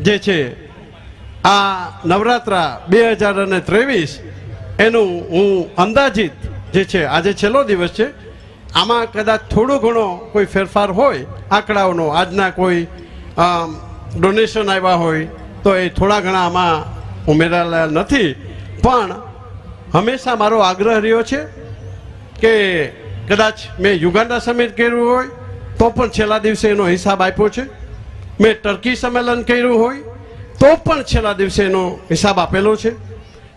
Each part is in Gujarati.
જે છે, આ નવરાત્રા બે હજાર અને ત્રેવીસ, એનું હું અંદાજિત જે છે, આજે છેલ્લો દિવસ છે, આમાં કદાચ થોડો ઘણો કોઈ ફેરફાર હોય, આંકડાઓનો, આજના કોઈ ડોનેશન આવ્યા હોય, તો એ થોડા ઘણા આમાં ઉમેરાયેલા નથી, પણ હંમેશા મારો આગ્રહ રહ્યો છે કે કદાચ મેં યુગાન્ડા સમિટ કર્યું હોય, તો પણ છેલ્લા દિવસે એનો હિસાબ આપ્યો છે. મેં ટર્કી સંમેલન કર્યું હોય, તો પણ છેલ્લા દિવસે એનો હિસાબ આપેલો છે.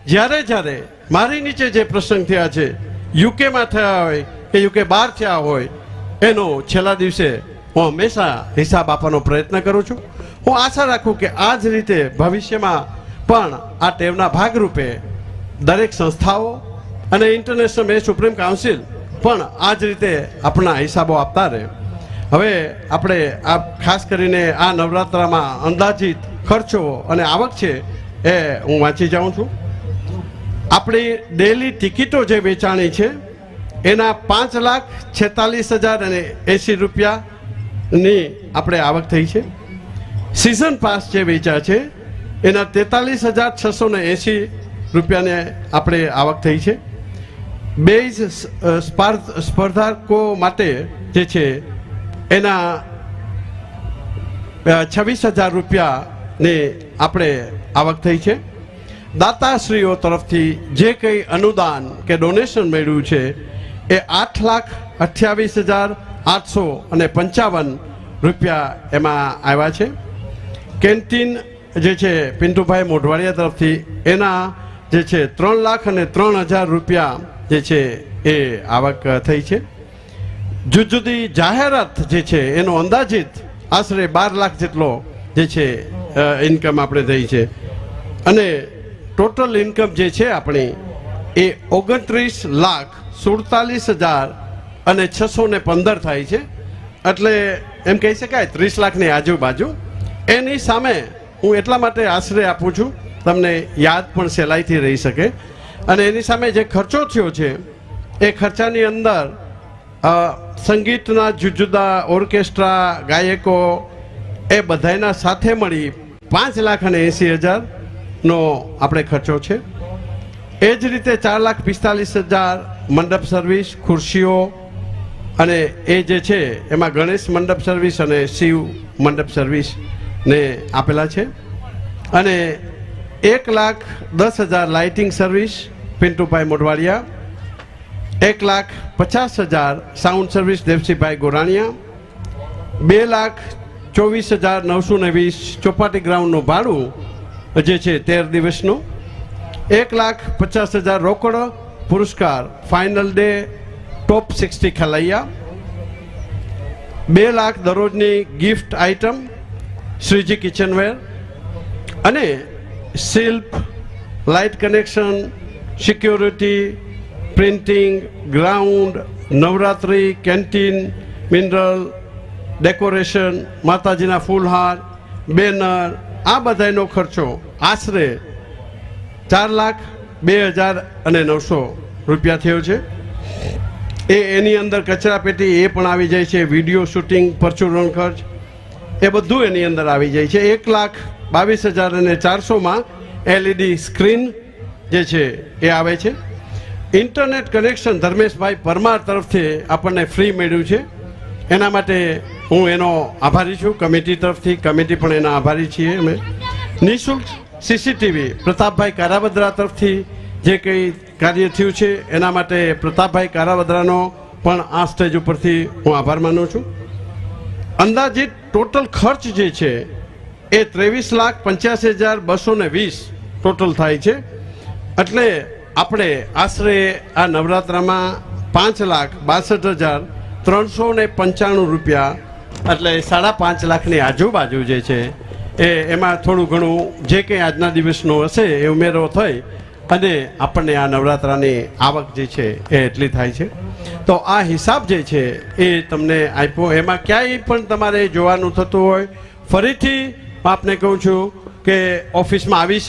જ્યારે જ્યારે મારી નીચે જે પ્રસંગ થયા છે, યુકેમાં થયા હોય કે યુકે બહાર થયા હોય, એનો છેલ્લા દિવસે હું હંમેશા હિસાબ આપવાનો પ્રયત્ન કરું છું. હું આશા રાખું કે આ જ રીતે ભવિષ્યમાં પણ આ ટેવના ભાગરૂપે દરેક સંસ્થાઓ અને ઇન્ટરનેશનલ મેચ સુપ્રીમ કાઉન્સિલ પણ આ જ રીતે આપણા હિસાબો આપતા રહે. હવે આપણે આ ખાસ કરીને આ નવરાત્રામાં અંદાજિત ખર્ચો અને આવક છે એ હું વાંચી જાઉં છું. આપણી ડેલી ટિકિટો જે વેચાણી છે, એના પાંચ લાખ છેતાલીસ હજાર અને એંસી રૂપિયાની આપણે આવક થઈ છે. સિઝન પાસ જે વેચા છે, એના તેતાલીસ હજાર છસો ને એંસી રૂપિયાને આપણે આવક થઈ છે. બેઝ સ્પર્ધાકો માટે જે છે એના છવ્વીસ હજાર રૂપિયાની આપણે આવક થઈ છે. દાતાશ્રીઓ તરફથી જે કંઈ અનુદાન કે ડોનેશન મળ્યું છે, એ આઠ લાખ અઠ્યાવીસ હજાર આઠસો અને પંચાવન રૂપિયા એમાં આવ્યા છે. કેન્ટીન જે છે, પિન્ટુભાઈ મોઢવાડિયા તરફથી, એના જે છે, ત્રણ લાખ અને ત્રણ હજાર રૂપિયા જે છે, એ આવક થઈ છે. જુદી જુદી જાહેરાત જે છે, એનો અંદાજિત આશરે બાર લાખ જેટલો જે છે ઇન્કમ આપણે થઈ છે. અને ટોટલ ઇન્કમ જે છે આપણી, એ ઓગણત્રીસ લાખ સુડતાલીસ હજાર અને છસો ને પંદર થાય છે. એટલે એમ કહી શકાય, ત્રીસ લાખની આજુબાજુ. એની સામે હું એટલા માટે આશરે આપું છું, તમને યાદ પણ સહેલાઈથી રહી શકે. અને એની સામે જે ખર્ચો થયો છે, એ ખર્ચાની અંદર સંગીતના જુદા જુદા ઓર્કેસ્ટ્રા, ગાયકો એ બધાયના સાથે મળી પાંચ લાખ અને એંસી હજારનો આપણે ખર્ચો છે. એ જ રીતે ચાર લાખ પિસ્તાલીસ હજાર મંડપ સર્વિસ, ખુરશીઓ અને એ જે છે એમાં ગણેશ મંડપ સર્વિસ અને શિવ મંડપ સર્વિસને આપેલા છે. અને એક લાખ દસ હજાર લાઇટિંગ સર્વિસ, પિન્ટુભાઈ મોઢવાડિયા એક લાખ પચાસ હજાર સાઉન્ડ સર્વિસ દેવસીભાઈ ગોરાણીયા, બે લાખ ચોવીસ હજાર નવસો ને વીસ ચોપાટી ગ્રાઉન્ડનું ભાડું જે છે તેર દિવસનું, એક લાખ પચાસ હજાર રોકડ પુરસ્કાર ફાઇનલ ડે ટોપ સિક્સટી ખલૈયા, બે લાખ દરરોજની ગિફ્ટ આઇટમ શ્રીજી કિચનવેર અને Shilp, light connection, security printing ground Navratri canteen mineral decoration માતાજીના ફૂલહાર, બેનર, આ બધાનો ખર્ચો આશરે ચાર લાખ બે હજાર અને નવસો રૂપિયા થયો છે. એ એની અંદર કચરા પેટી એ પણ આવી જાય છે, વીડિયો શૂટિંગ, પરચુરણ ખર્ચ, એ બધું એની અંદર આવી જાય છે. એક લાખ બાવીસ હજાર અને ચારસોમાં એલઈડી સ્ક્રીન જે છે એ આવે છે. ઇન્ટરનેટ કનેક્શન ધર્મેશભાઈ પરમાર તરફથી આપણને ફ્રી મળ્યું છે. એના માટે હું એનો આભારી છું. કમિટી તરફથી, કમિટી પણ એના આભારી છીએ અમે. નિઃશુલ્ક સીસીટીવી પ્રતાપભાઈ કારાવદ્રા તરફથી જે કંઈ કાર્ય થયું છે, એના માટે પ્રતાપભાઈ કારાવદ્રાનો પણ આ સ્ટેજ ઉપરથી હું આભાર માનું છું. અંદાજિત ટોટલ ખર્ચ જે છે, એ ત્રેવીસ લાખ પંચ્યાસી હજાર બસો ને વીસ ટોટલ થાય છે. એટલે આપણે આશરે આ નવરાત્રામાં પાંચ લાખ બાસઠ હજાર ત્રણસો ને પંચાણું રૂપિયા, એટલે સાડા પાંચ લાખની આજુબાજુ જે છે, એ એમાં થોડું ઘણું જે કંઈ આજના દિવસનો હશે એ ઉમેરો થઈ અને આપણને આ નવરાત્રાની આવક જે છે એ એટલી થાય છે. તો આ હિસાબ જે છે એ તમને આપ્યો. એમાં ક્યાંય પણ તમારે જોવાનું થતું હોય, ફરીથી આપને કહું છું કે ઓફિસમાં આવી